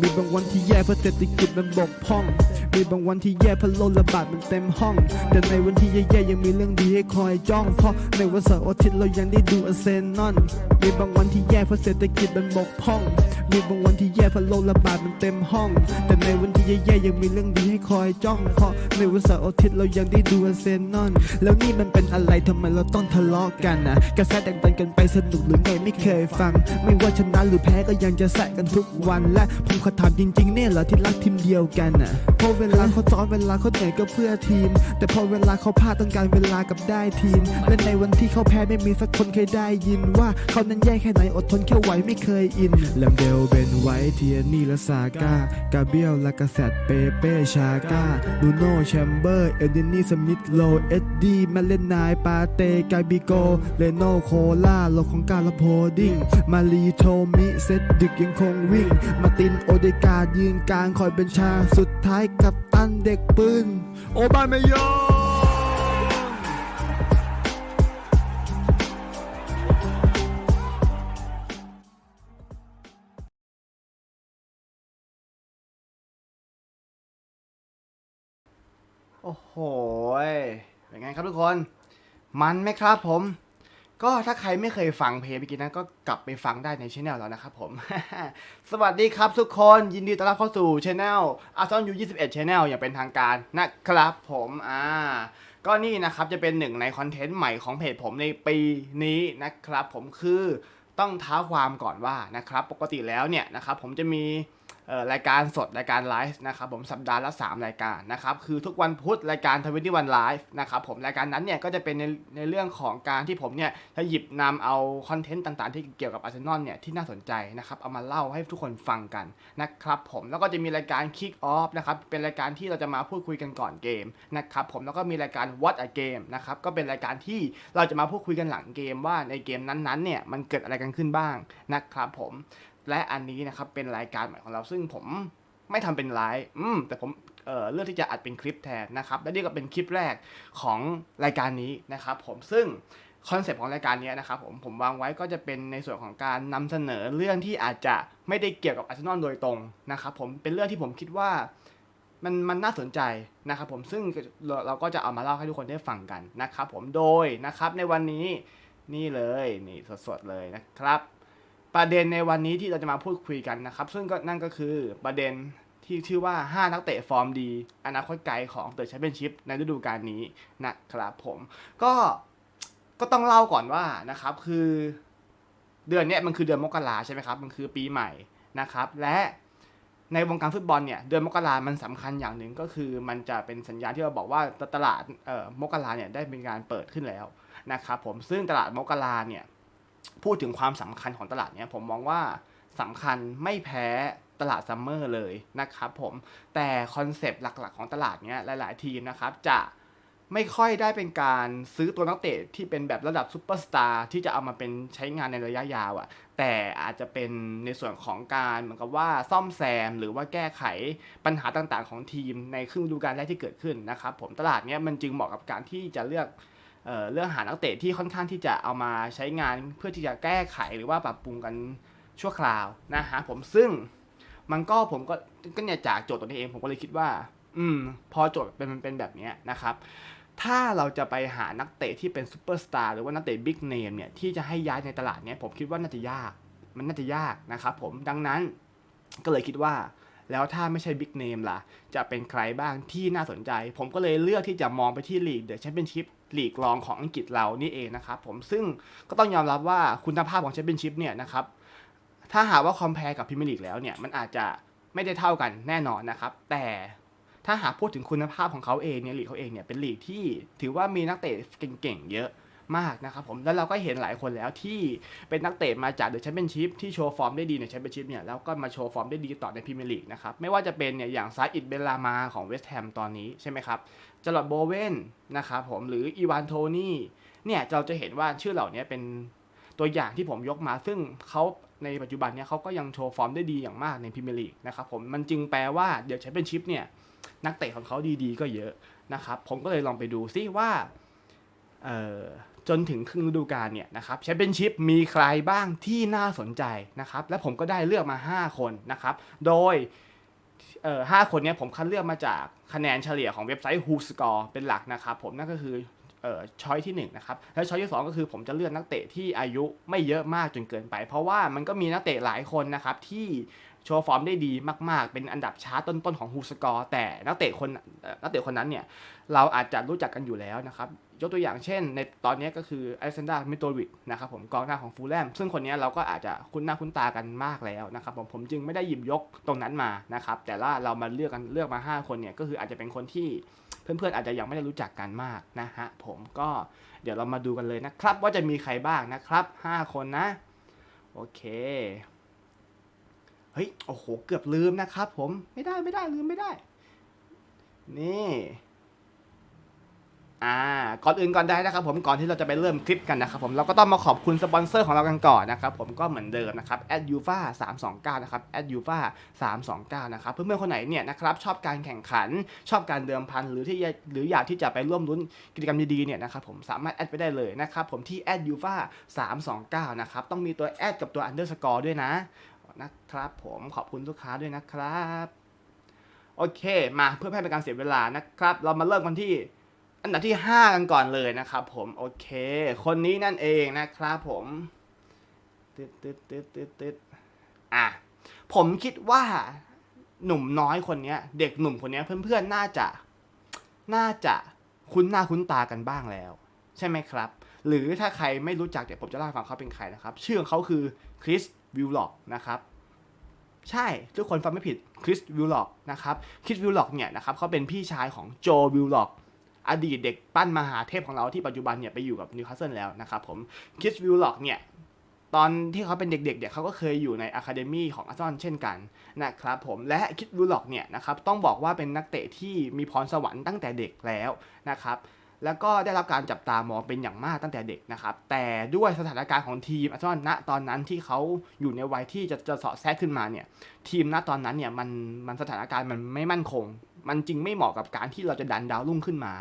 มีบางวันที่แย่เพราะเศรษฐกิจมันบกพร่อง มีบางวันที่แย่เพราะโรคระบาดมันเต็มห้อง แต่ในวันที่แย่ๆยังมีเรื่องดีให้คอยจ้อง เพราะในวันเสาร์อาทิตย์เรายังได้ดูอาเซนอลมีบางวันที่แย่เพราะเศรษฐกิจมันบกพร่อง มีบางวันที่แย่เพราะโรคระบาดมันเต็มห้อง แต่ในวันที่แย่ๆยังมีเรื่องดีให้คอยจ้อง เพราะในวันเสาร์อาทิตย์เรายังได้ดูอาเซนอลแล้วนี่มันเป็นอะไรทำไมเราต้องทะเลาะกันนะกระแสแตกตันกันไปสนุกหรือไงไม่เคยฟัง ไม่ว่าชนะหรือแพ้ก็ยังจะแซะกันทุกวันและผมขอถามจริงๆเนี่ยเหรอที่รักทีมเดียวกันน่ะเพราะเวลาเขาซ้อมเวลาเขาเหนื่อยก็เพื่อทีม แต่พอเวลาเขาพลาดต้องการเวลากับได้ทีม และในวันที่เขาแพ้ไม่มีสักคนเคยได้ยินว่าเขานั้นแย่แค่ไหนอดทนแค่ไหวไม่เคยอินแลมเบลเบนไวท์เทียนี่และซาก้ากาเบียลลากาเซตเปเป้ชาก้าลูโน่แชมเบอร์เอลดินี่สมิธโลเอ็ดดี้แมเลนนายปาเตกาบิโกเลโนโคล่าโลของกาลาโพดิงมาลีโทมิเซตดึกยังคงวิ่งมาตินโอเดกาดยืนกลางคอยเป็นชาสุดท้ายกับตันเด็กปืน โอบาเมยงโอ้โหยเป็นไงครับทุกคน มันไหมครับผม ก็ถ้าใครไม่เคยฟังเพลงเมื่อกี้นั้นก็กลับไปฟังได้ในช anel แล้วนะครับผม สวัสดีครับทุกคนยินดีต้อนรับเข้าสู่ช anel อาซอนยู21 channel อย่างเป็นทางการนะครับผมอ่าก็นี่นะครับจะเป็นหนึ่งในคอนเทนต์ใหม่ของเพจผมในปีนี้นะครับผมคือต้องท้าความก่อนว่านะครับปกติแล้วเนี่ยนะครับผมจะมี รายการสดรายการไลฟ์นะครับผมสัปดาห์ละ 3 รายการนะครับคือทุกวันพุธรายการทวิตี้วันไลฟ์นะครับผมรายการนั้นเนี่ยก็จะเป็นในในเรื่องของการที่ผมเนี่ยจะหยิบนำเอาคอนเทนต์ต่างๆ ที่เกี่ยวกับอาร์เซนอลเนี่ยที่น่าสนใจนะครับเอามาเล่าให้ทุกคนฟังกันนะครับผมแล้วก็จะมีรายการ Kick Off นะครับเป็นรายการที่เราจะมาพูดคุยกันก่อนเกมนะครับผมแล้วก็มีรายการ What a Game นะครับก็เป็นรายการที่เราจะมาพูดคุยกันหลังเกมว่าในเกมนั้นๆเนี่ยมันเกิดอะไรกันขึ้นบ้างนะครับผม และอันนี้นะครับเป็นรายการใหม่ของเราซึ่งผมไม่ทำเป็นไลฟ์อืมแต่ผมเอ่อเลือกที่จะอัดเป็นคลิปแทนนะครับ และนี่ก็เป็นคลิปแรกของรายการนี้นะครับผมซึ่งคอนเซปต์ของรายการนี้นะครับผมผมวางไว้ก็จะเป็นในส่วนของการนำเสนอเรื่องที่อาจจะไม่ได้เกี่ยวกับอาร์เซนอลโดยตรงนะครับผมเป็นเรื่องที่ผมคิดว่ามันมันน่าสนใจนะครับผมซึ่งเรเราก็จะเอามาเล่าให้ทุกคนได้ฟังกันนะครับผมโดยนะครับในวันนี้นี่เลยนี่สดๆเลยนะครับ ประเด็นในวันนี้ที่เราจะมาพูดคุยกันนะครับ ซึ่งก็นั่นก็คือประเด็นที่ชื่อว่า 5 นักเตะฟอร์มดี อนาคตไกลของเตอร์แชมเปี้ยนชิพในฤดูกาลนี้นะครับผมก็ก็ต้องเล่าก่อนว่านะครับคือเดือนนี้มันคือเดือนมกราใช่ไหมครับ มันคือปีใหม่นะครับ และในวงการฟุตบอลเนี่ยเดือนมกรามันสำคัญอย่างหนึ่งก็คือ มันจะเป็นสัญญาณที่เราบอกว่าตลาดเอ่อมกราเนี่ยได้เป็นการเปิดขึ้นแล้วนะครับผมซึ่งตลาดมกราเนี่ย พูดถึงความสำคัญของตลาดเนี้ยผมมองว่าสำคัญไม่แพ้ตลาดซัมเมอร์เลยนะครับผมแต่คอนเซปต์หลักๆของตลาดเนี้ยหลาย ๆ ทีมนะครับจะไม่ค่อยได้เป็นการซื้อตัวนักเตะที่เป็นแบบระดับซูเปอร์สตาร์ที่จะเอามาเป็นใช้งานในระยะยาวอะ่ะ แต่อาจจะเป็นในส่วนของการเหมือนกับว่าซ่อมแซม หรือว่าแก้ไขปัญหาต่างๆ ของทีมในครึ่งฤดูกาลแรกที่เกิดขึ้นนะครับผมตลาดเนี้ยมันจึงเหมาะกับการที่จะเลือก เเรื่องหานักเตะที่ค่อนข้างที่จะเอามาใช้งานเพื่อที่จะแก้ไขหรือว่าปรับปรุงกันชั่วคราวนะฮะผมซึ่งมันก็ผมก็ก็เนี่ยจากโจทย์ตัวนี้เองผมก็เลยคิดว่า อืม พอโจทย์เป็นเป็นแบบนี้นะครับ ถ้าเราจะไปหานักเตะที่เป็นซูเปอร์สตาร์หรือว่านักเตะบิ๊กเนมเนี่ยที่จะให้ย้ายในตลาดเนี้ยผมคิดว่าน่าจะยาก มันน่าจะยากนะครับผมดังนั้นก็เลยคิดว่า แล้วถ้าไม่ใช่บิ๊กเนมล่ะ จะเป็นใครบ้างที่น่าสนใจ ผมก็เลยเลือกที่จะมองไปที่ลีกเดอะแชมเปี้ยนชิพ ลีกรองของอังกฤษเรานี่เองนะครับผมซึ่งก็ต้องยอมรับว่าคุณภาพของแชมเปี้ยนชิพเนี่ยนะครับถ้าหากว่าคอมเพลกับพรีเมียร์ลีกแล้วเนี่ยมันอาจจะไม่ได้เท่ากันแน่นอนนะครับ แต่ถ้าหากพูดถึงคุณภาพของเขาเองเนี่ยลีกเขาเองเนี่ยเป็นลีกที่ถือว่ามีนักเตะเก่งๆเยอะ มากนะครับผมแล้วเราก็เห็นหลายคนแล้วที่เป็นนักเตะมาจากเดอะแชมเปี้ยนชิพที่โชว์ฟอร์มได้ดีในแชมเปี้ยนชิพเนี่ยแล้วก็มาโชว์ฟอร์มได้ดีต่อในพรีเมียร์ลีกนะครับไม่ว่าจะเป็นเนี่ยอย่างซาอิดเบลามาของเวสต์แฮมตอนนี้ใช่ไหมครับจลอดโบเวนนะครับผมหรืออีวานโทนี่เนี่ยเราจะเห็นว่าชื่อเหล่านี้เป็นตัวอย่างที่ผมยกมาซึ่งเขาในปัจจุบันเนี่ยเขาก็ยังโชว์ฟอร์มได้ดีอย่างมากในพรีเมียร์ลีกนะครับผมมันจึงแปลว่าเดี๋ยวแชมเปี้ยนชิพเนี่ยนักเตะของเขาดีๆ ก็เยอะนะครับผมก็เลยลองไปดูซิว่าเออ จนถึงครึ่งฤดูกาลเนี่ยนะครับแชมเปี้ยนชิพมีใครบ้างที่น่าสนใจนะครับ และผมก็ได้เลือกมา 5 คนนะครับ โดยเอ่อห้าคนเนี้ผมคัดเลือกมาจากคะแนนเฉลี่ยของเว็บไซต์ Who Score เป็นหลักนะครับผมนั่นก็คือเอ่อช้อยที่1นะครับและช้อยที่ 2 ก็คือผมจะเลือกนักเตะที่อายุไม่เยอะมากจนเกินไป เพราะว่ามันก็มีนักเตะหลายคนนะครับที่ โชว์ฟอร์มได้ดีมาก ๆ เป็นอันดับชาร์ตต้น ๆ ของ Who Score แต่นักเตะคนนักเตะคนนั้นเนี่ย เราอาจจะรู้จักกันอยู่แล้วนะครับ ยกตัวอย่างเช่น ในตอนนี้ก็คืออ l เซนดามิโตวิดนะครับผมกองหน้าของฟูลแลมซึ่งคนนี้เราก็อาจจะคุ้นหน้าคุ้นตากันมากแล้วนะครับผมผมจึงไม่ได้หยิบยกตรงนั้นมานะครับแต่ว่าเรามาเลือกกันเลือกมา 5 คนเนี่ยก็คืออาจจะเป็นคนที่เพื่อนๆอาจจะยังไม่ได้รู้จักกันมากนะฮะผมก็เดี๋ยวเรามาดูกันเลยนะครับ ว่าจะมีใครบ้างนะครับ 5 คนนะ โอเค เฮ้ย โอ้โห เกือบลืมนะครับผม ไม่ได้ไม่ได้ลืมไม่ได้ นี่ อ่า ก่อนอื่นก่อนได้นะครับผมก่อนที่เราจะไปเริ่มคลิปกันนะครับผมเราก็ต้องมาขอบคุณสปอนเซอร์ของเรากันก่อนนะครับผมก็เหมือนเดิมนะครับ a d u f a 329นะครับ a d u f a 329นะครับเพื่อนๆคนไหนเนี่ยนะครับชอบการแข่งขันชอบการเดิมพันหรือที่หรืออยากที่จะไปร่วมลุ้นกิจกรรมดีๆเนี่ยนะครับผมสามารถแอดไปได้เลยนะครับผมที่ a d u f a 329นะครับต้องมีตัวแอดกับตัว underscore ด้วยนะ นะครับ ผมขอบคุณลูกค้าด้วยนะครับโอเค มาเพื่อไม่ให้เป็นการเสียเวลานะครับ เรามาเริ่มกันที่อันดับที่ 5 กันก่อนเลยนะครับผมโอเค คนนี้นั่นเองนะครับผมตึ๊ดตึ๊ดตึ๊ดตึ๊ดตึ๊ดอะผมคิดว่าหนุ่มน้อยคนนี้เด็กหนุ่มคนนี้เพื่อนๆน่าจะ น่าจะคุ้นหน้าคุ้นตากันบ้างแล้ว ใช่ไหมครับ หรือถ้าใครไม่รู้จักเดี๋ยวผมจะเล่าให้ฟังเขาเป็นใครนะครับ ชื่อของเขาคือคริส วิลล็อกนะครับใช่ทุกคนฟังไม่ผิดคริสวิลล็อกนะครับคริสวิลล็อกเนี่ยนะครับเขาเป็นพี่ชายของโจวิลล็อกอดีตเด็กปั้นมหาเทพของเราที่ปัจจุบันเนี่ยไปอยู่กับนิวคาสเซิลแล้วนะครับผมคริสวิลล็อกเนี่ยตอนที่เขาเป็นเด็กๆ เนี่ยเขาก็เคยอยู่ในอะคาเดมี่ของอาร์ซอนเช่นกันนะครับผมและคิดวิลล็อกเนี่ยนะครับต้องบอกว่าเป็นนักเตะที่มีพรสวรรค์ตั้งแต่เด็กแล้วนะครับ แล้วก็ได้รับการจับตามองเป็นอย่างมากตั้งแต่เด็กนะครับ แต่ด้วยสถานการณ์ของทีมอาร์ซอนณตอนนั้นที่เขาอยู่ในวัยที่จะจะเสาะแทรกขึ้นมาเนี่ย ทีมณตอนนั้นเนี่ยมันมันสถานการณ์มันไม่มั่นคง มันจึงไม่เหมาะกับการที่เราจะดันดาวรุ่งขึ้นมา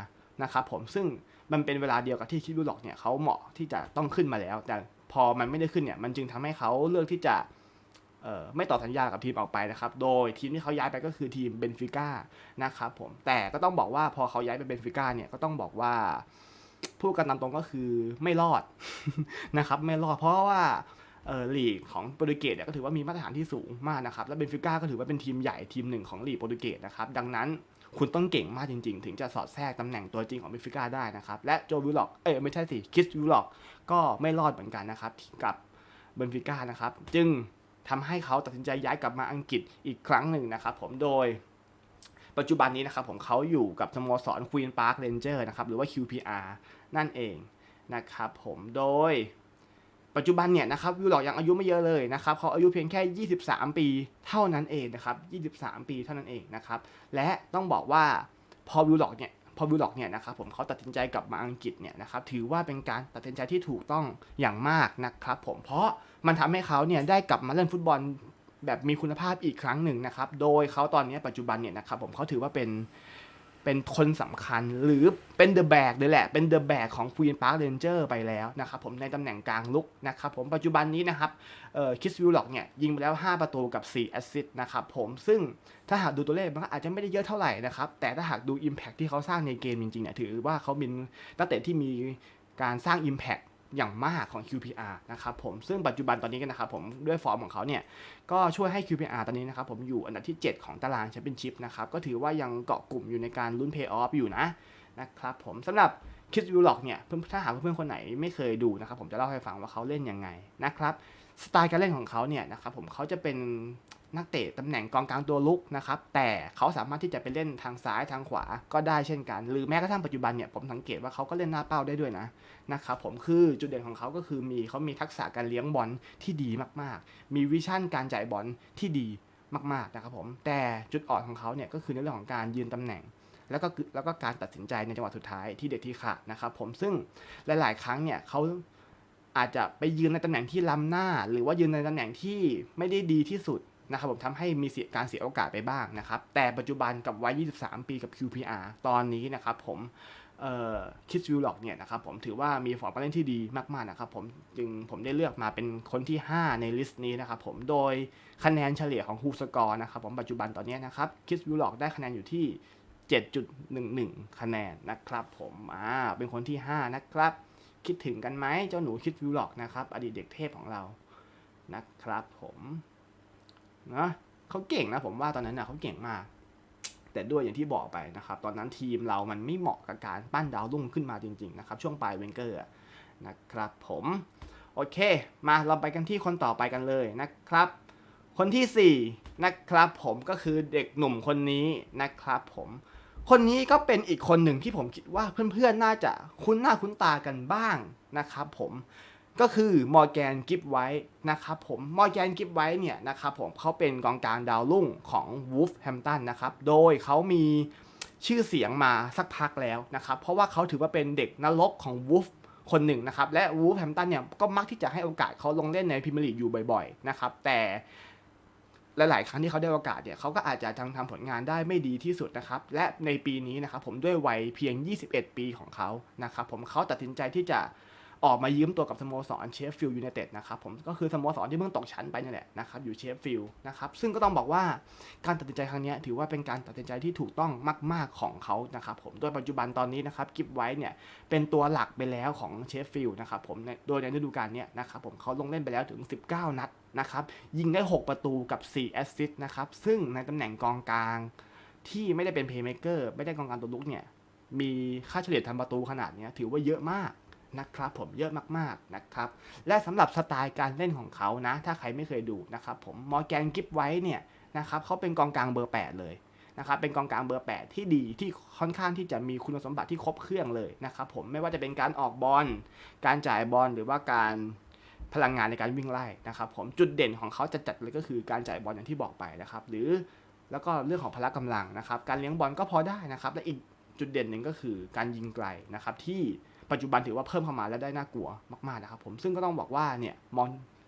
นะครับผมซึ่งมันเป็นเวลาเดียวกับที่คิดดูหลอกเนี่ยเขาเหมาะที่จะต้องขึ้นมาแล้ว แต่พอมันไม่ได้ขึ้นเนี่ยมันจึงทำให้เขาเลือกที่จะ ไม่ต่อสัญญากับทีมออกไปนะครับ โดยทีมที่เขาย้ายไปก็คือทีมเบนฟิก้านะครับผม แต่ก็ต้องบอกว่าพอเขาย้ายไปเบนฟิก้าเนี่ยก็ต้องบอกว่าพูดกันตามตรงก็คือไม่รอดนะครับ ไม่รอดเพราะว่าเออลีกของโปรตุเกสเนี่ยก็ถือว่ามีมาตรฐานที่สูงมากนะครับ และเบนฟิก้าก็ถือว่าเป็นทีมใหญ่ทีมหนึ่งของลีกโปรตุเกสนะครับ ดังนั้นคุณต้องเก่งมากจริง ๆ ถึงจะสอดแทรกตำแหน่งตัวจริงของเบนฟิก้าได้นะครับ และโจวิลล็อก เอ้ยไม่ใช่สิ คิสวิลล็อก ก็ไม่รอดเหมือนกันนะครับกับเบนฟิก้านะครับ จึง ทำให้เขาตัดสินใจย้ายกลับมาอังกฤษอีกครั้งหนึ่งนะครับผมโดยปัจจุบันนี้นะครับผมเขาอยู่กับสโมสรควีนพาร์คเรนเจอร์นะครับหรือว่า QPR นั่นเองนะครับผมโดยปัจจุบันเนี่ยนะครับวิลล็อกยังอายุไม่เยอะเลยนะครับเขาอายุเพียงแค่ 23 ปีเท่านั้นเองนะครับ23 ปีเท่านั้นเองนะครับและต้องบอกว่าพอวิลล็อกเนี่ยพอวิลล็อกเนี่ยนะครับผมเขาตัดสินใจกลับมาอังกฤษเนี่ยนะครับถือว่าเป็นการตัดสินใจที่ถูกต้องอย่างมากนะครับผมเพราะ มันทำให้เขาเนี่ยได้กลับมาเล่นฟุตบอลแบบมีคุณภาพอีกครั้งหนึ่งนะครับ โดยเขาตอนนี้ปัจจุบันเนี่ยนะครับผมเขาถือว่าเป็นเป็นคนสำคัญหรือเป็นเดอะแบกเลยแหละ เป็นเดอะแบกของ Queen Park Ranger ไปแล้วนะครับผมในตำแหน่งกลางลุกนะครับผมปัจจุบันนี้นะครับเอ่อคิสวิลล็อกเนี่ยยิงไปแล้ว 5 ประตูกับ 4 แอสซิสต์นะครับผมซึ่งถ้าหากดูตัวเลขมันก็อาจจะไม่ได้เยอะเท่าไหร่นะครับ แต่ถ้าหากดู Impact ที่เขาสร้างในเกมจริงๆเนี่ยถือว่าเขาเป็นนักเตะที่มีการสร้าง Impact อย่างมากของ QPR นะครับผมซึ่งปัจจุบันตอนนี้กันนะครับผมด้วยฟอร์มของเขาเนี่ยก็ช่วยให้ QPR ตอนนี้นะครับผมอยู่อันดับที่ 7 ของตารางแชมเปี้ยนชิพนะครับก็ถือว่ายังเกาะกลุ่มอยู่ในการลุ้นเพย์ออฟอยู่นะนะครับผมสำหรับคิดวิวล็อกเนี่ยถ้าหากเพื่อนๆคนไหนไม่เคยดูนะครับผมจะเล่าให้ฟังว่าเขาเล่นยังไงนะครับ สไตล์การเล่นของเขาเนี่ยนะครับผมเขาจะเป็นนักเตะตำแหน่งกองกลางตัวลุกนะครับแต่เขาสามารถที่จะไปเล่นทางซ้ายทางขวาก็ได้เช่นกัน หรือแม้กระทั่งปัจจุบันเนี่ยผมสังเกตว่าเขาก็เล่นหน้าเป้าได้ด้วยนะนะครับผมคือจุดเด่นของเขาก็คือมีเขามีทักษะการเลี้ยงบอลที่ดีมากๆ มีวิชั่นการจ่ายบอลที่ดีมากๆนะครับผมแต่จุดอ่อนของเขาเนี่ยก็คือในเรื่องของการยืนตำแหน่งแล้วก็แล้วก็การตัดสินใจในจังหวะสุดท้ายที่เด็ดที่ขาดนะครับผมซึ่งหลาย ๆ ครั้งเนี่ยเขา อาจจะไปยืนในตำแหน่งที่ล้ำหน้า หรือว่ายืนในตำแหน่งที่ไม่ได้ดีที่สุดนะครับผมทำให้มีเสียการเสียโอกาสไปบ้างนะครับ แต่ปัจจุบันกับวัย 23 ปีกับ QPR ตอนนี้นะครับผมคิสวิลล็อกเนี่ยนะครับผมถือว่ามีฟอร์มการเล่นที่ดีมากๆนะครับผมจึงผมได้เลือกมาเป็นคนที่ 5 ในลิสต์นี้นะครับผมโดยคะแนนเฉลี่ยของฮูสกอร์นะครับผมปัจจุบันตอนนี้นะครับคิสวิลล็อกได้คะแนนอยู่ที่ 7.11 คะแนนนะครับผมอ่าเป็นคนที่ 5 นะครับ คิดถึงกันไหมเจ้าหนูคิดวิลล็อกนะครับอดีตเด็กเทพของเรานะครับผมเนาะเขาเก่งนะผมว่าตอนนั้นนะเขาเก่งมาก แต่ด้วยอย่างที่บอกไปนะครับ ตอนนั้นทีมเรามันไม่เหมาะกับการปั้นดาวรุ่งขึ้นมาจริงๆนะครับช่วงปลายเวนเกอร์นะครับผมโอเค มาเราไปกันที่คนต่อไปกันเลยนะครับ คนที่4นะครับผมก็คือเด็กหนุ่มคนนี้นะครับผม คนนี้ก็เป็นอีกคนหนึ่งที่ผมคิดว่าเพื่อนๆ น่าจะคุ้นหน้าคุ้นตากันบ้างนะครับผมก็คือมอร์แกนกิฟไว้นะครับผมมอร์แกนกิฟไว้เนี่ยนะครับผมเขาเป็นกองกลางดาวรุ่งของวูฟแฮมตันนะครับโดยเขามีชื่อเสียงมาสักพักแล้วนะครับเพราะว่าเขาถือว่าเป็นเด็กนรกของวูฟคนหนึ่งนะครับและวูฟแฮมตันเนี่ยก็มักที่จะให้โอกาสเขาลงเล่นในพรีเมียร์ลีกอยู่บ่อยๆนะครับแต่ หลายครั้งที่เขาได้โอกาสเนี่ยเขาก็อาจจะทำทำผลงานได้ไม่ดีที่สุดนะครับ และในปีนี้นะครับผมด้วยวัยเพียง 21 ปีของเขานะครับผมเขาตัดสินใจที่จะออกมายืมตัวกับสโมสรเชฟฟิลด์ยูไนเต็ดนะครับผมก็คือสโมสรที่เพิ่งตกชั้นไปนี่แหละนะครับอยู่เชฟฟิลด์นะครับซึ่งก็ต้องบอกว่าการตัดสินใจครั้งนี้ถือว่าเป็นการตัดสินใจที่ถูกต้องมาก ๆของเขานะครับผมโดยปัจจุบันตอนนี้นะครับกิฟไว้เนี่ยเป็นตัวหลักไปแล้วของเชฟฟิลด์นะครับผมโดยในฤดูกาลนี้นะครับผมเขาลงเล่นไปแล้วถึง 19 นัด นะครับยิงได้ 6 ประตูกับ 4 แอสซิสต์นะครับซึ่งในตำแหน่งกองกลางที่ไม่ได้เป็นเพย์เมเกอร์ไม่ได้กองกลางตัวลุกเนี่ยมีค่าเฉลี่ยทำประตูขนาดนี้ถือว่าเยอะมากนะครับผมเยอะมากๆนะครับ และสำหรับสไตล์การเล่นของเขานะ ถ้าใครไม่เคยดูนะครับผมมอร์แกนกิฟไว้เนี่ยนะครับเขาเป็นกองกลางเบอร์ 8 เลยนะครับเป็นกองกลางเบอร์ 8 ที่ดีที่ค่อนข้างที่จะมีคุณสมบัติที่ครบเครื่องเลยนะครับผมไม่ว่าจะเป็นการออกบอลการจ่ายบอลหรือว่าการ พลังงานในการวิ่งไล่นะครับผมจุดเด่นของเขาจะจัดเลยก็คือการจ่ายบอลอย่างที่บอกไปนะครับหรือแล้วก็เรื่องของพละกำลังนะครับการเลี้ยงบอลก็พอได้นะครับและอีกจุดเด่นหนึ่งก็คือการยิงไกลนะครับที่ปัจจุบันถือว่าเพิ่มเข้ามาและได้น่ากลัวมากๆนะครับผมซึ่งก็ต้องบอกว่าเนี่ยมอง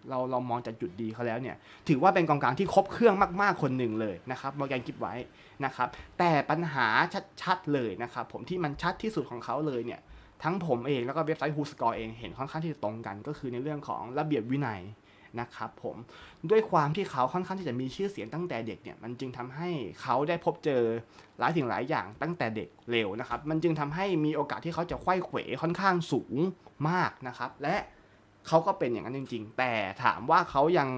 เราเรามองจากจุดดีเขาแล้วเนี่ยถือว่าเป็นกองกลางที่ครบเครื่องมาก ๆ คนหนึ่งเลยนะครับมอร์แกนกิฟไว้นะครับแต่ปัญหาชัดๆเลยนะครับผมที่มันชัดที่สุดของเขาเลยเนี่ย ทั้งผมเองแล้วก็เว็บไซต์ฮูสกอร์เองเห็นค่อนข้างที่จะตรงกัน ก็คือในเรื่องของระเบียบวินัยนะครับผมด้วยความที่เขาค่อนข้างที่จะมีชื่อเสียงตั้งแต่เด็กเนี่ยมันจึงทำให้เขาได้พบเจอหลายสิ่งหลายอย่างตั้งแต่เด็กเร็วนะครับ มันจึงทำให้มีโอกาสที่เขาจะไขว้เขวค่อนข้างสูงมากนะครับ และเขาก็เป็นอย่างนั้นจริง ๆ แต่ถามว่าเขายัง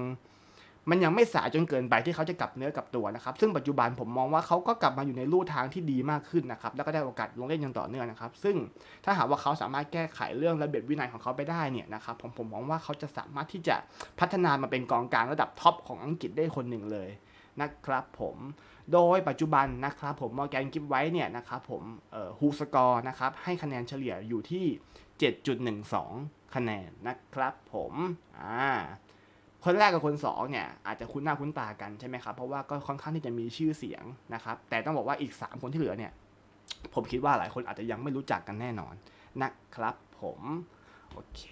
มันยังไม่สายจนเกินไปที่เขาจะกลับเนื้อกลับตัวนะครับ ซึ่งปัจจุบันผมมองว่าเขาก็กลับมาอยู่ในลู่ทางที่ดีมากขึ้นนะครับ แล้วก็ได้โอกาสลงเล่นอย่างต่อเนื่องนะครับ ซึ่งถ้าหากว่าเขาสามารถแก้ไขเรื่องระเบียบวินัยของเขาไปได้เนี่ยนะครับ ผมผมมองว่าเขาจะสามารถที่จะพัฒนามาเป็นกองกลางระดับท็อปของอังกฤษได้คนหนึ่งเลยนะครับผมโดยปัจจุบันนะครับผมมอร์แกนกิฟไว้เนี่ยนะครับผมฮูสกอร์นะครับให้คะแนนเฉลี่ยอยู่ที่ 7.12 คะแนนนะครับผมอ่า คนแรกกับคนสองเนี่ยอาจจะคุ้นหน้าคุ้นตากันใช่ไหมครับ เพราะว่าก็ค่อนข้างที่จะมีชื่อเสียงนะครับ แต่ต้องบอกว่าอีก 3 คนที่เหลือเนี่ย ผมคิดว่าหลายคนอาจจะยังไม่รู้จักกันแน่นอนนะครับ ผมโอเค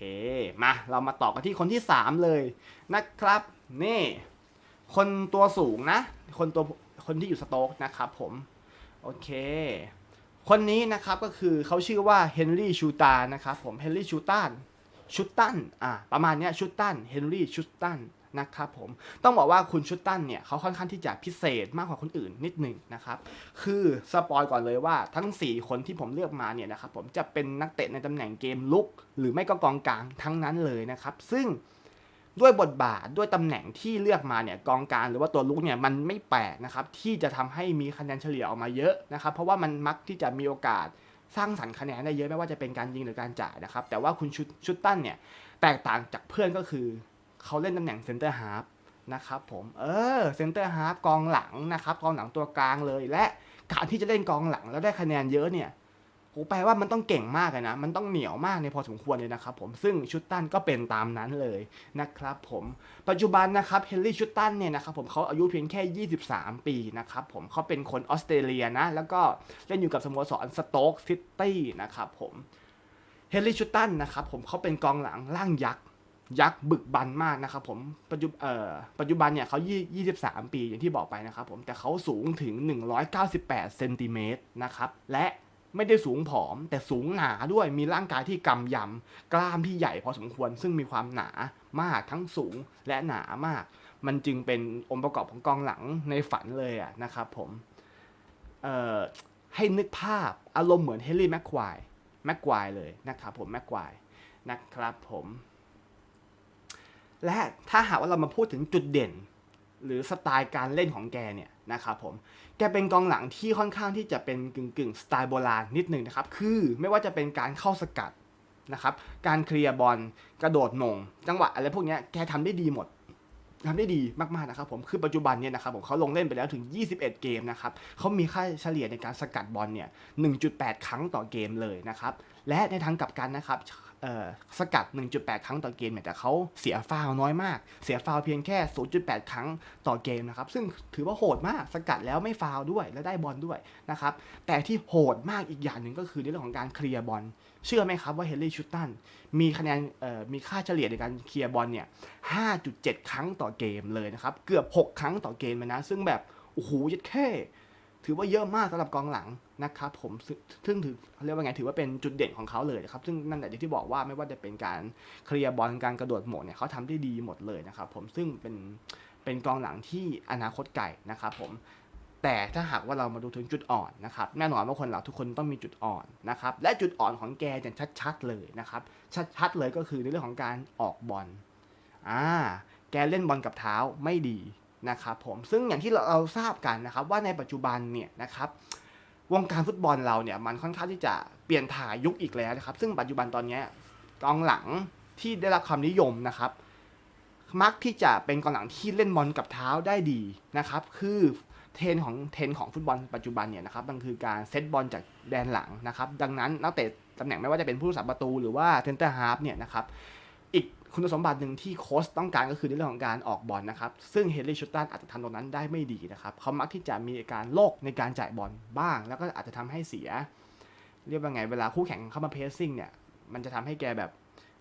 มาเรามาต่อกันที่คนที่ 3 เลยนะครับ นี่ คนตัวสูงนะ คนตัวคนที่อยู่สโต๊กนะครับผม โอเค คนนี้นะครับก็คือเขาชื่อว่าเฮนรี่ชูตานะครับผมเฮนรี่ชูตัน ชุตตันอ่าประมาณเนี้ยชุตตันเฮนรี่ชุตตันนะครับผมต้องบอกว่าคุณชุตตันเนี่ยเขาค่อนข้างที่จะพิเศษมากกว่าคนอื่นนิดหนึ่งนะครับคือสปอยก่อนเลยว่าทั้ง 4 คนที่ผมเลือกมาเนี่ยนะครับผมจะเป็นนักเตะในตำแหน่งเกมลุก หรือไม่ก็กองกลางทั้งนั้นเลยนะครับ ซึ่งด้วยบทบาทด้วยตำแหน่งที่เลือกมาเนี่ยกองกลางหรือว่าตัวลุกเนี่ยมันไม่แปลกนะครับที่จะทำให้มีคะแนนเฉลี่ยออกมาเยอะนะครับเพราะว่ามันมักที่จะมีโอกาส สร้างสรรค์คะแนนได้เยอะไม่ว่าจะเป็นการยิงหรือการจ่ายนะครับ แต่ว่าคุณชุดชุดตั้นเนี่ย แตกต่างจากเพื่อนก็คือเขาเล่นตำแหน่งเซนเตอร์ฮาร์ฟนะครับผมเออเซนเตอร์ฮาร์ฟกองหลังนะครับกองหลังตัวกลางเลย และการที่จะเล่นกองหลังแล้วได้คะแนนเยอะเนี่ย โหแปลว่ามันต้องเก่งมากเลยนะ มันต้องเหนียวมากในพอสมควรเลยนะครับผมซึ่งชุดตันก็เป็นตามนั้นเลยนะครับผมปัจจุบันนะครับเฮนรี่ชุดตันเนี่ยนะครับผมเขาอายุเพียงแค่ 23 ปีนะครับผมเขาเป็นคนออสเตรเลียนะแล้วก็เล่นอยู่กับสโมสรสโต๊กซิตี้นะครับผมเฮนรี่ชูตันนะครับผมเขาเป็นกองหลังร่างยักษ์ยักษ์บึกบันมากนะครับผมปัจจุเอ่อปัจจุบันเนี่ยเขายี่23 ปีอย่างที่บอกไปนะครับผมแต่เขาสูงถึง 198เซนติเมตรนะครับและ ไม่ได้สูงผอม แต่สูงหนาด้วยมีร่างกายที่กำยำ กล้ามที่ใหญ่พอสมควร ซึ่งมีความหนามากทั้งสูงและหนามาก มันจึงเป็นองค์ประกอบของกองหลังในฝันเลยอะนะครับผมให้นึกภาพอารมณ์เหมือนเฮนรี่แม็กควายแม็กควายเลยนะครับผมแม็กควายนะครับผม และถ้าหากว่าเรามาพูดถึงจุดเด่น หรือสไตล์การเล่นของแกเนี่ยนะครับผมแกเป็นกองหลังที่ค่อนข้างที่จะเป็นกึ่งกึ่งสไตล์โบราณนิดหนึ่งนะครับคือไม่ว่าจะเป็นการเข้าสกัดนะครับการเคลียร์บอลกระโดดหม่งจังหวะอะไรพวกนี้แกทำได้ดีหมดทำได้ดีมากๆนะครับผมคือปัจจุบันเนี่ยนะครับผมเขาลงเล่นไปแล้วถึง 21 เกมนะครับเขามีค่าเฉลี่ยในการสกัดบอลเนี่ย 1.8 ครั้งต่อเกมเลยนะครับ และในทางกลับกันนะครับเสกัด 1.8 ครั้งต่อเกมเนี่ยแต่เขาเสียฟาวน้อยมาก เสียฟาวเพียงแค่ 0.8 ครั้งต่อเกมนะครับ ซึ่งถือว่าโหดมาก สกัดแล้วไม่ฟาวด้วยและได้บอลด้วยนะครับ แต่ที่โหดมากอีกอย่างหนึ่งก็คือในเรื่องของการเคลียร์บอล เชื่อไหมครับว่าเฮนรี่ชูตันมีคะแนนมีค่าเฉลี่ยในการเคลียร์บอลเนี่ย 5.7 ครั้งต่อเกมเลยนะครับ เกือบ 6 ครั้งต่อเกมนะ ซึ่งแบบ โอ้โหยัดแค่ ถือว่าเยอะมากสำหรับกองหลัง นะครับผมซึ่งถือเรียกว่าไงถือว่าเป็นจุดเด่นของเขาเลยนะครับซึ่งนั่นแหละที่บอกว่าไม่ว่าจะเป็นการเคลียร์บอลการกระโดดหมดเนี่ยเขาทำได้ดีหมดเลยนะครับผมซึ่งเป็นเป็นกองหลังที่อนาคตไกลนะครับผมแต่ถ้าหากว่าเรามาดูถึงจุดอ่อนนะครับแน่นอนว่าคนเราทุกคนต้องมีจุดอ่อนนะครับและจุดอ่อนของแกเนี่ยชัดๆเลยนะครับชัดๆเลยก็คือในเรื่องของการออกบอลอ่าแกเล่นบอลกับเท้าไม่ดีนะครับผมซึ่งอย่างที่เราเราทราบกันนะครับว่าในปัจจุบันเนี่ยนะครับ วงการฟุตบอลเราเนี่ยมันค่อนข้างที่จะเปลี่ยนถ่ายยุคอีกแล้วนะครับ ซึ่งปัจจุบันตอนนี้กองหลังที่ได้รับความนิยมนะครับ มักที่จะเป็นกองหลังที่เล่นบอลกับเท้าได้ดีนะครับ คือเทรนของเทรนของฟุตบอลปัจจุบันเนี่ยนะครับมันคือการเซตบอลจากแดนหลังนะครับ ดังนั้นนักเตะตำแหน่งไม่ว่าจะเป็นผู้รักษาประตูหรือว่าเซนเตอร์ฮาร์ฟเนี่ยนะครับ อีก คุณสมบัติหนึ่งที่โค้ชต้องการก็คือในเรื่องของการออกบอลนะครับ ซึ่งเฮนรี่ชูตันอาจจะทำตรงนั้นได้ไม่ดีนะครับ เขามักที่จะมีอาการโลกในการจ่ายบอลบ้าง แล้วก็อาจจะทำให้เสีย เรียกว่าไงเวลาคู่แข่งเข้ามาเพรสซิ่งเนี่ย มันจะทำให้แกแบบ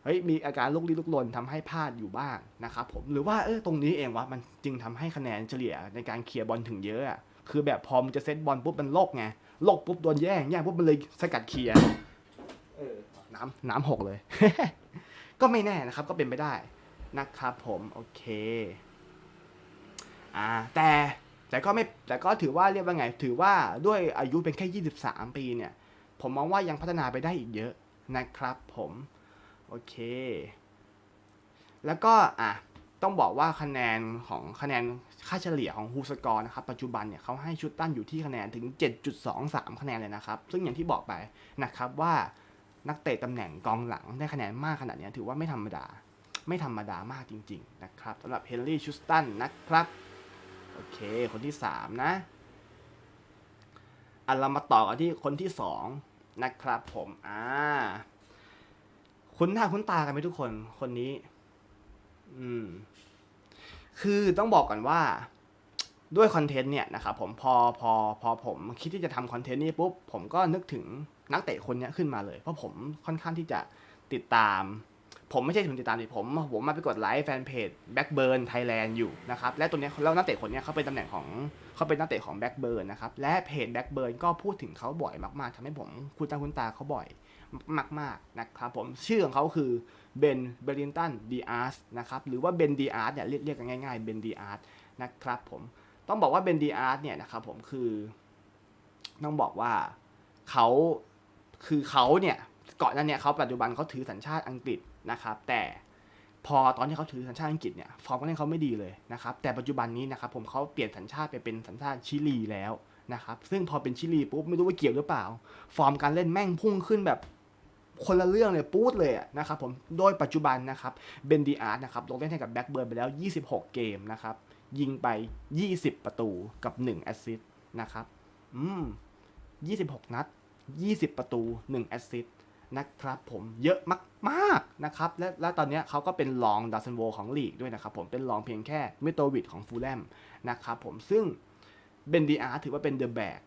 เฮ้ยมีอาการลุกลี้ลุกลนทำให้พลาดอยู่บ้างนะครับผมหรือว่าเออตรงนี้เองวะมันจึงทำให้คะแนนเฉลี่ยในการเคลียร์บอลถึงเยอะอะคือแบบพอมันจะเซตบอลปุ๊บมันโลกไงโลกปุ๊บโดนแย่งแย่งปุ๊บมันเลยสกัดเคลียร์เออน้ำน้ำหกเลย ก็ไม่แน่นะครับ ก็เป็นไปได้นะครับผมโอเคอ่าแต่แต่ก็ไม่แต่ก็ถือว่าเรียกว่าไง ถือว่าด้วยอายุเป็นแค่ 23 ปีเนี่ย ผมมองว่ายังพัฒนาไปได้อีกเยอะนะครับผมโอเค แล้วก็อะต้องบอกว่าคะแนนของคะแนนค่าเฉลี่ยของฮูสกอร์นะครับ ปัจจุบันเนี่ยเขาให้ชุดตั้นอยู่ที่คะแนนถึง 7.23 คะแนนเลยนะครับ ซึ่งอย่างที่บอกไปนะครับว่า นักเตะตำแหน่งกองหลังได้คะแนนมากขนาดนี้ถือว่าไม่ธรรมดา ไม่ธรรมดามากจริง ๆ นะครับสำหรับเฮนรี่ชูสตันนะครับ โอเค คนที่ 3 นะอันเรามาต่อกันที่คนที่ 2 นะครับผมอ่าคุ้นหน้าคุ้นตากันไหมทุกคนคนนี้ อืม คือต้องบอกก่อนว่าด้วยคอนเทนต์เนี่ยนะครับผมพอพอพอผมคิดที่จะทำคอนเทนต์นี้ปุ๊บ ผมก็นึกถึง นักเตะคนนี้ขึ้นมาเลย เพราะผมค่อนข้างที่จะติดตาม ผมไม่ใช่ถึงติดตามดิผมผมมาไปกดไลค์แฟนเพจ Blackburn Thailand อยู่นะครับและตัวนี้แล้วนักเตะคนนี้เขาเป็นตำแหน่งของเขาเป็นนักเตะของ Blackburn นนะครับและเพจ Blackburn ก็พูดถึงเขาบ่อยมากๆทำให้ผมคุ้นตาคุ้นตาเขาบ่อยมากๆนะครับผมชื่อของเขาคือเบนเบรินตันดีอาร์สนะครับหรือว่าเบนดีอาร์สเนี่ยเรียกเรียกกันง่ายๆเบนดีอาร์สนะครับผมต้องบอกว่าเบนดีอาร์สเนี่ยนะครับผมคือต้องบอกว่าเขา คือเขาเนี่ยก่อนนั้นเนี่ยเขาปัจจุบันเขาถือสัญชาติอังกฤษนะครับ แต่พอตอนที่เขาถือสัญชาติอังกฤษเนี่ยฟอร์มการเล่นเขาไม่ดีเลยนะครับ แต่ปัจจุบันนี้นะครับผมเขาเปลี่ยนสัญชาติไปเป็นสัญชาติชิลีแล้วนะครับซึ่งพอเป็นชิลีปุ๊บไม่รู้ว่าเกี่ยวหรือเปล่า ฟอร์มการเล่นแม่งพุ่งขึ้นแบบคนละเรื่องเลยปู๊ดเลยนะครับผมโดยปัจจุบันนะครับเบนดีอาร์ตนะครับลงเล่นให้กับแบ็กเบิร์นไปแล้ว 26 เกมนะครับยิงไป 20 ประตูกับ 1 แอสซิสต์นะครับอืม26 นัด 20 ประตู 1 แอสซิสต์นะครับผมเยอะมากๆนะครับและและตอนนี้เขาก็เป็นรองดัซเซนโวของลีกด้วยนะครับผมเป็นรองเพียงแค่มิโตวิดของฟูลแลมนะครับผมซึ่งเบนดีอาร์ถือว่าเป็นเดอะแบก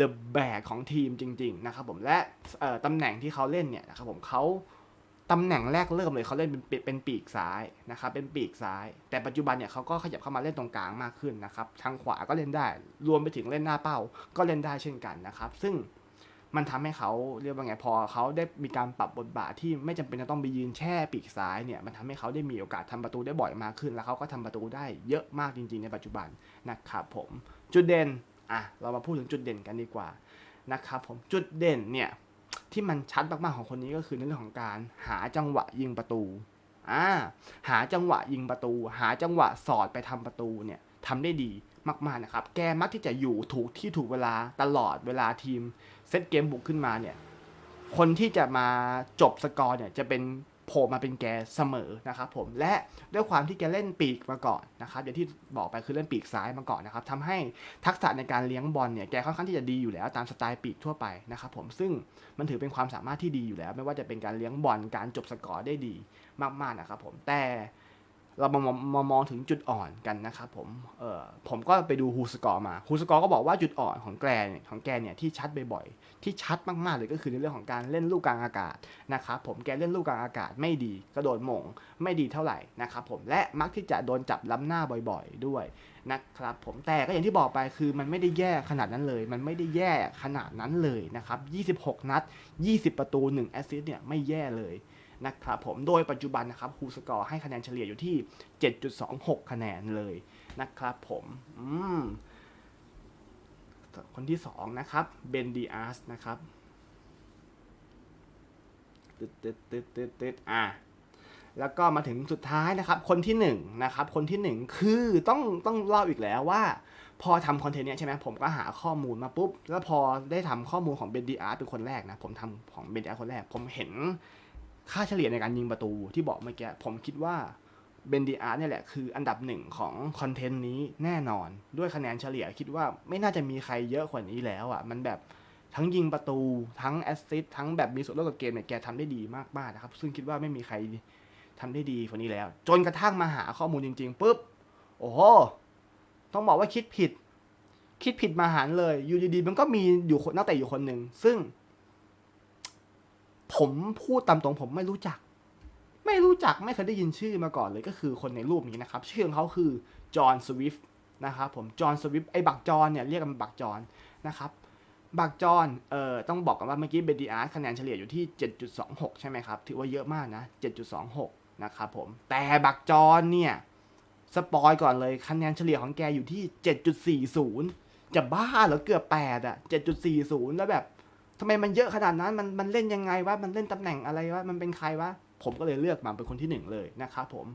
The Bag ของทีมจริง ๆ นะครับผมและตำแหน่งที่เขาเล่นเนี่ยนะครับผมเขาตำแหน่งแรกเริ่มเลยเขาเล่นเป็นเป็นปีกซ้ายนะครับเป็นปีกซ้าย แต่ปัจจุบันเนี่ยเขาก็ขยับเข้ามาเล่นตรงกลางมากขึ้นนะครับทางขวาก็เล่นได้ รวมไปถึงเล่นหน้าเป้าก็เล่นได้เช่นกันนะครับ ซึ่ง มันทำให้เขาเรียกว่าไงพอเขาได้มีการปรับบทบาทที่ไม่จำเป็นจะต้องไปยืนแช่ปีกซ้ายเนี่ยมันทำให้เขาได้มีโอกาสทำประตูได้บ่อยมากขึ้น แล้วเขาก็ทำประตูได้เยอะมากจริง ๆ ในปัจจุบันนะครับผมจุดเด่นอะเรามาพูดถึงจุดเด่นกันดีกว่านะครับผมจุดเด่นเนี่ยที่มันชัดมากๆของคนนี้ก็คือในเรื่องของการหาจังหวะยิงประตูอ่าหาจังหวะยิงประตู หาจังหวะสอดไปทำประตูเนี่ยทำได้ดีมากๆนะครับ แกมักที่จะอยู่ถูกที่ถูกเวลาตลอดเวลาทีม ซตเกมบุกขึ้นมาเนี่ย คนที่จะมาจบสกอร์เนี่ยจะเป็นโผล่มาเป็นแกเสมอนะครับผมและด้วยความที่แกเล่นปีกมาก่อนนะครับอย่างที่บอกไปคือเล่นปีกซ้ายมาก่อนนะครับทำให้ทักษะในการเลี้ยงบอลเนี่ยแกค่อนข้างที่จะดีอยู่แล้วตามสไตล์ปีกทั่วไปนะครับผมซึ่งมันถือเป็นความสามารถที่ดีอยู่แล้ว ไม่ว่าจะเป็นการเลี้ยงบอลการจบสกอร์ได้ดีมากๆนะครับผมแต่ เรามามองมามองถึงจุดอ่อนกันนะครับผมเออผมก็ไปดูฮูสกอร์มาฮูสกอร์ก็บอกว่าจุดอ่อนของแกเนี่ยของแกเนี่ยที่ชัดบ่อยๆที่ชัดมากๆเลยก็คือในเรื่องของการเล่นลูกกลางอากาศนะครับผมแกเล่นลูกกลางอากาศไม่ดีกระโดดหม่งไม่ดีเท่าไหร่นะครับผมและมักที่จะโดนจับล้ำหน้าบ่อยๆด้วยนะครับผมแต่ก็อย่างที่บอกไปคือมันไม่ได้แย่ขนาดนั้นเลย มันไม่ได้แย่ขนาดนั้นเลยนะครับ 26 นัด 20 ประตู 1 แอสซิสต์เนี่ยไม่แย่เลย นะครับผมโดยปัจจุบันนะครับฮูสกอร์ให้คะแนนเฉลี่ยอยู่ที่ 7.26 คะแนนเลยนะครับผมอืมคนที่ 2 นะครับเบนดีอาร์สนะครับตึ๊ดตึ๊ดตึ๊ดตึ๊ดตึ๊ดอะแล้วก็มาถึงสุดท้ายนะครับ คนที่1นะครับคนที่ 1 คือต้องต้องเล่าอีกแล้วว่า พอทำคอนเทนต์เนี้ยใช่ไหมผมก็หาข้อมูลมาปุ๊บ แล้วพอได้ทำข้อมูลของเบนดีอาร์เป็นคนแรกนะ ผมทำของเบนดีอาร์คนแรก ผมเห็น ค่าเฉลี่ยในการยิงประตูที่บอกเมื่อกี้ผมคิดว่าเบนดีอาร์เนี่ยแหละคืออันดับหนึ่งของคอนเทนต์นี้แน่นอน ด้วยคะแนนเฉลี่ยคิดว่าไม่น่าจะมีใครเยอะกว่านี้แล้วอะ มันแบบทั้งยิงประตูทั้งแอสซิสทั้งแบบมีส่วนร่วมกับเกมเนี่ยแกทำได้ดีมากๆนะครับ ซึ่งคิดว่าไม่มีใครทำได้ดีกว่านี้แล้ว จนกระทั่งมาหาข้อมูลจริงๆปุ๊บโอ้โหต้องบอกว่าคิดผิด คิดผิดมาหารเลยอยู่ดีๆมันก็มีอยู่นักเตะอยู่คนหนึ่งซึ่ง ผมพูดตามตรงผมไม่รู้จัก ไม่รู้จักไม่เคยได้ยินชื่อมาก่อนเลยก็คือคนในรูปนี้นะครับ ชื่อของเขาคือจอห์นสวิฟต์นะครับผมจอห์นสวิฟต์ไอ้บักจอนเนี่ยเรียกกันบักจอนนะครับบักจอนเอ่อต้องบอกกันว่าเมื่อกี้เบดีอาร์คะแนนเฉลี่ยอยู่ที่ 7.26 ใช่ไหมครับ ถือว่าเยอะมากนะ 7.26 นะครับผม แต่บักจอนเนี่ย สปอยก่อนเลยคะแนนเฉลี่ยของแกอยู่ที่ 7.40 จะบ้าเหรอเกือบ 8 อะ 7.40 แล้วแบบ ทำไมมันเยอะขนาดนั้นมันมันเล่นยังไงวะมันเล่นตำแหน่งอะไรวะมันเป็นใครวะผมก็เลยเลือกมาเป็นคนที่หนึ่งเลยนะครับผม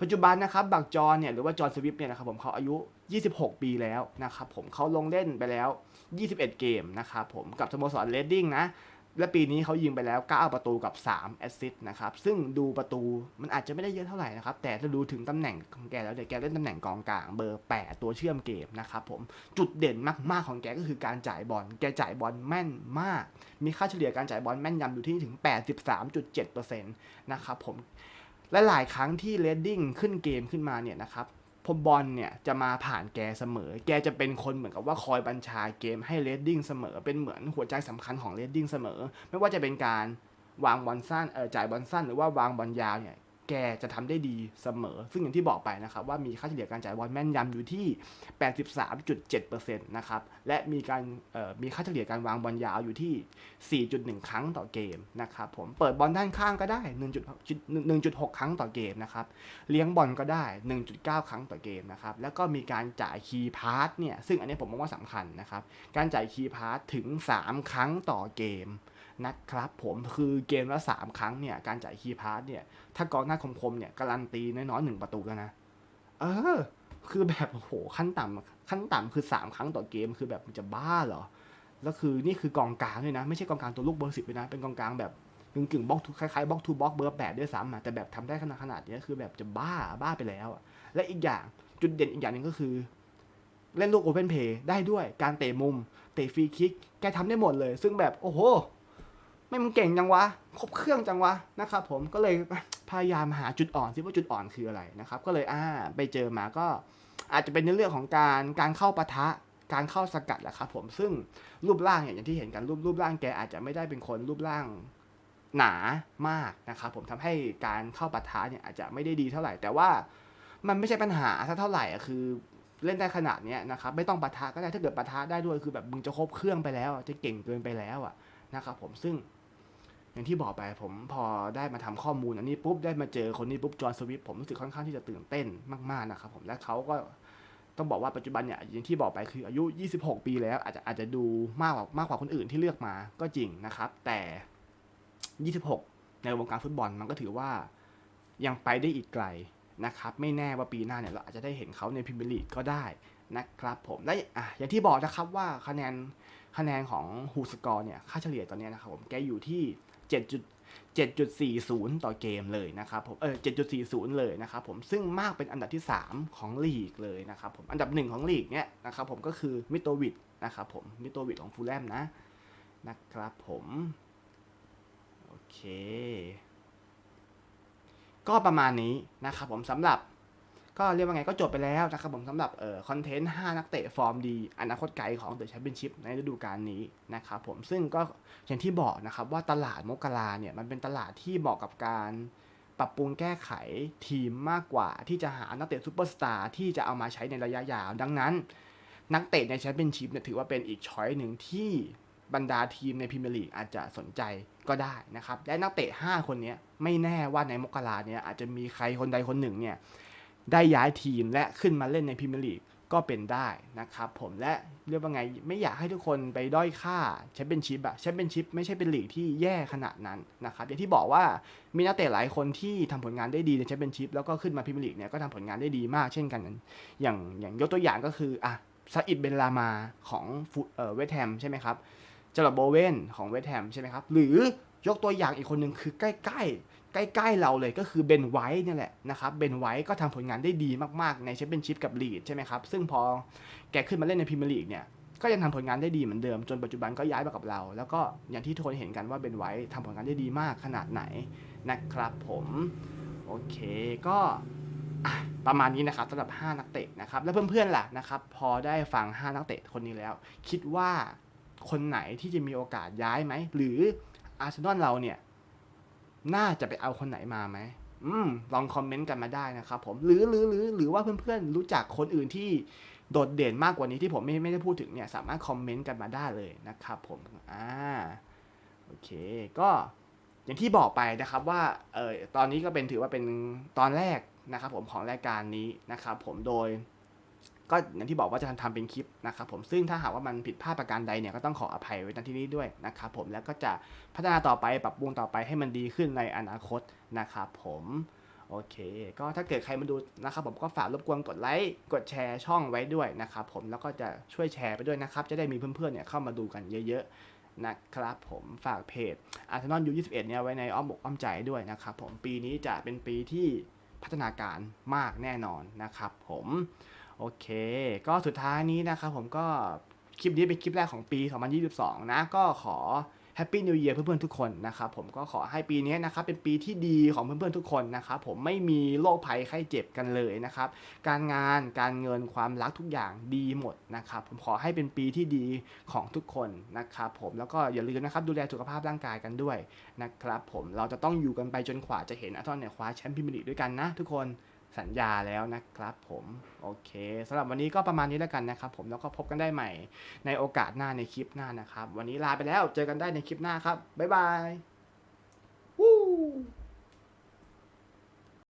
ปัจจุบันนะครับบักจอนเนี่ยหรือว่าจอห์นสวิปเนี่ยนะครับผมเขาอายุ 26 ปีแล้วนะครับผมเขาลงเล่นไปแล้ว 21 เกมนะครับผมกับสโมสรเรดดิ้งนะ และปีนี้เขายิงไปแล้ว 9 ประตูกับ 3 แอสซิสต์นะครับ ซึ่งดูประตูมันอาจจะไม่ได้เยอะเท่าไหร่นะครับ แต่ถ้าดูถึงตำแหน่งของแกแล้วเนี่ยวแกเล่นตำแหน่งกองกลางเบอร์ 8 ตัวเชื่อมเกมนะครับผม จุดเด่นมากๆของแกก็คือการจ่ายบอล แกจ่ายบอลแม่นมาก มีค่าเฉลี่ยการจ่ายบอลแม่นยำอยู่ที่ถึง 83.7%นะครับผมและหลายครั้งที่เรดดิ้งขึ้นเกมขึ้นมาเนี่ยนะครับ พอบอลเนี่ยจะมาผ่านแกเสมอ แกจะเป็นคนเหมือนกับว่าคอยบัญชาเกมให้เรดดิ้งเสมอ เป็นเหมือนหัวใจสำคัญของเรดดิ้งเสมอ ไม่ว่าจะเป็นการวางบอลสั้นเออจ่ายบอลสั้นหรือว่าวางบอลยาวเนี่ย แกจะทำได้ดีเสมอ ซึ่งอย่างที่บอกไปนะครับว่ามีค่าเฉลี่ยการจ่ายบอลแม่นยำอยู่ที่ 83.7%นะครับ และมีการมีค่าเฉลี่ยการวางบอลยาวอยู่ที่ 4.1 ครั้งต่อเกมนะครับผม เปิดบอลด้านข้างก็ได้ 1.6 ครั้งต่อเกมนะครับ เลี้ยงบอลก็ได้ 1.9 ครั้งต่อเกมนะครับ แล้วก็มีการจ่ายคีย์พาสเนี่ย ซึ่งอันนี้ผมมองว่าสำคัญนะครับ การจ่ายคีย์พาสถึง 3 ครั้งต่อเกม นะครับผมคือเกมละ 3 ครั้งเนี่ย การจ่ายคีย์พาสเนี่ยถ้ากองหน้าคมๆเนี่ยการันตีน้อยๆหนึ่งประตูแล้วนะ เออ คือแบบโอ้โหขั้นต่ำขั้นต่ำคือ 3 ครั้งต่อเกมคือแบบมันจะบ้าเหรอแล้วคือนี่คือกองกลางด้วยนะ ไม่ใช่กองกลางตัวลูกเบอร์สิบเลยนะ เป็นกองกลางแบบกึ่งกึ่งบล็อกคล้ายๆบล็อกทูบล็อกเบอร์แปดด้วยซ้ำอะแต่แบบทำได้ขนาดขนาดเนี้ยคือแบบจะบ้าบ้าไปแล้วอะและอีกอย่างจุดเด่นอีกอย่างหนึ่งก็คือ เล่นลูกโอเพนเพย์ได้ด้วยการเตะมุม เตะฟรีคิก แกทำได้หมดเลย ซึ่งแบบโอ้โห ไม่มึงเก่งจังวะครบเครื่องจังวะนะครับผมก็เลยพยายามหาจุดอ่อนซิว่าจุดอ่อนคืออะไรนะครับก็เลยอ่าไปเจอมาก็อาจจะเป็นในเรื่องของการการเข้าปะทะการเข้าสกัดแหละครับผมซึ่งรูปร่างเนี่ยอย่างที่เห็นกันรูปรูปร่างแกอาจจะไม่ได้เป็นคนรูปร่างหนามากนะครับผมทำให้การเข้าปะทะเนี่ยอาจจะไม่ได้ดีเท่าไหร่ แต่ว่ามันไม่ใช่ปัญหาสักเท่าไหร่อะคือเล่นได้ขนาดเนี้ยนะครับไม่ต้องปะทะก็ได้ถ้าเกิดปะทะได้ด้วยคือแบบมึงจะครบเครื่องไปแล้วจะเก่งเกินไปแล้วอะนะครับผมซึ่ง อย่างที่บอกไปผมพอได้มาทำข้อมูลอันนี้ปุ๊บได้มาเจอคนนี้ปุ๊บจอห์นสวิฟผมรู้สึกค่อนข้างที่จะตื่นเต้นมากๆนะครับผมและเขาก็ต้องบอกว่าปัจจุบันเนี่ยอย่างที่บอกไปคืออายุ 26 ปีแล้ว อาจจะอาจจะดูมากกว่ามากกว่าคนอื่นที่เลือกมาก็จริงนะครับ แต่ 26 ในวงการฟุตบอลมันก็ถือว่ายังไปได้อีกไกลนะครับไม่แน่ว่าปีหน้าเนี่ยเราอาจจะได้เห็นเขาในพรีเมียร์ลีกก็ได้นะครับผมและอะอย่างที่บอกนะครับว่าคะแนนคะแนนของฮูสกอร์เนี่ยค่าเฉลี่ยตอนนี้นะครับผมแกอยู่ที่ 7.40 ต่อเกมเลยนะครับผม เออ 7.40 เลยนะครับผม ซึ่งมากเป็นอันดับที่ 3 ของลีกเลยนะครับผม อันดับหนึ่งของลีกเนี่ยนะครับผมก็คือมิโตวิดนะครับผม มิโตวิดของฟูลแลมนะ นะครับผม โอเค ก็ประมาณนี้นะครับผมสำหรับ ก็เรียกว่าไงก็จบไปแล้วนะครับผมสำหรับเอ่อคอนเทนต์ 5 นักเตะฟอร์มดี อนาคตไกลของเดอะแชมเปี้ยนชิพในฤดูกาลนี้นะครับผมซึ่งก็อย่างที่บอกนะครับว่าตลาดมกราเนี่ยมันเป็นตลาดที่เหมาะกับการปรับปรุงแก้ไขทีมมากกว่าที่จะหานักเตะซูเปอร์สตาร์ที่จะเอามาใช้ในระยะยาว ดังนั้น นักเตะในแชมเปี้ยนชิพเนี่ยถือว่าเป็นอีกช้อยหนึ่งที่บรรดาทีมในพรีเมียร์ลีกอาจจะสนใจก็ได้นะครับและนักเตะ 5 คนนี้ไม่แน่ว่าในมกราเนี่ยอาจจะมีใครคนใดคนหนึ่งเนี่ย ได้ย้ายทีมและขึ้นมาเล่นในพรีเมียร์ลีกก็เป็นได้นะครับผมและเรียกว่าไงไม่อยากให้ทุกคนไปด้อยค่าแชมเปี้ยนชิพอะแชมเปี้ยนชิพไม่ใช่เป็นลีกที่แย่ขนาดนั้นนะครับอย่างที่บอกว่ามีนักเตะหลายคนที่ทำผลงานได้ดีในแชมเปี้ยนชิพแล้วก็ขึ้นมาพรีเมียร์ลีกเนี่ยก็ทำผลงานได้ดีมากเช่นกันอย่างอย่างยกตัวอย่างก็คืออะซาอิดเบนลามาของฟุตเอ่อเวสแฮมใช่ไหมครับจาร์โบเวนของเวสแฮมใช่ไหมครับหรือยกตัวอย่างอีกคนหนึ่งคือใกล้ๆ ใกล้ๆเราเลยก็คือเบนไวท์เนี่ยแหละนะครับเบนไวท์ก็ทำผลงานได้ดีมากๆ ในแชมเปี้ยนชิพกับลีดใช่ไหมครับ ซึ่งพอแกขึ้นมาเล่นในพรีเมียร์ลีกเนี่ยก็ยังทำผลงานได้ดีเหมือนเดิม จนปัจจุบันก็ย้ายมากับเรา แล้วก็อย่างที่ทุกคนเห็นกันว่าเบนไวท์ทำผลงานได้ดีมากขนาดไหนนะครับผมโอเคก็ประมาณนี้นะครับสำหรับ 5 นักเตะนะครับ แล้วเพื่อนๆล่ะนะครับพอได้ฟัง 5 นักเตะคนนี้แล้ว คิดว่าคนไหนที่จะมีโอกาสย้ายไหม หรืออาร์เซนอลเราเนี่ย น่าจะไปเอาคนไหนมาไหมอืมลองคอมเมนต์กันมาได้นะครับผมหรือหรือหรือหรือว่าเพื่อนๆรู้จักคนอื่นที่โดดเด่นมากกว่านี้ที่ผมไม่ไม่ได้พูดถึงเนี่ย สามารถคอมเมนต์กันมาได้เลยนะครับผมอ่าโอเค ก็อย่างที่บอกไปนะครับว่าเออตอนนี้ก็เป็นถือว่าเป็นตอนแรกนะครับผมของรายการนี้นะครับผมโดย ก็อย่างที่บอกว่าจะทำเป็นคลิปนะครับผมซึ่งถ้าหากว่ามันผิดพลาดประการใดเนี่ยก็ต้องขออภัยไว้ณที่นี้ด้วยนะครับผมแล้วก็จะพัฒนาต่อไปปรับปรุงต่อไปให้มันดีขึ้นในอนาคตนะครับผมโอเค ก็ถ้าเกิดใครมาดูนะครับผมก็ฝากรบกวนกดไลค์กดแชร์ช่องไว้ด้วยนะครับผมแล้วก็จะช่วยแชร์ไปด้วยนะครับ จะได้มีเพื่อนๆเนี่ยเข้ามาดูกันเยอะๆนะครับผมฝากเพจ Arsenal U21 เนี่ยไว้ในอ้อมอกอ้อมใจด้วยนะครับผมปีนี้จะเป็นปีที่พัฒนาการมากแน่นอนนะครับผม โอเค ก็สุดท้ายนี้นะครับผมก็คลิปนี้เป็นคลิปแรกของปี 2022 นะ ก็ขอ Happy New Year เพื่อนๆทุกคนนะครับผมก็ขอให้ปีนี้นะครับเป็นปีที่ดีของเพื่อนๆทุกคนนะครับผมไม่มีโรคภัยไข้เจ็บกันเลยนะครับการงานการเงินความรักทุกอย่างดีหมดนะครับผมขอให้เป็นปีที่ดีของทุกคนนะครับผมแล้วก็อย่าลืมนะครับดูแลสุขภาพร่างกายกันด้วยนะครับผมเราจะต้องอยู่กันไปจนกว่าจะเห็นอาร์เซนเนี่ยคว้าแชมป์พรีเมียร์ลีกด้วยกันนะทุกคน สัญญาแล้วนะครับผมโอเคสำหรับวันนี้ก็ประมาณนี้แล้วกันนะครับ ผมแล้วก็พบกันได้ใหม่ในโอกาสหน้าในคลิปหน้านะครับ วันนี้ลาไปแล้วเจอกันได้ในคลิปหน้าครับบ๊ายบาย Woo!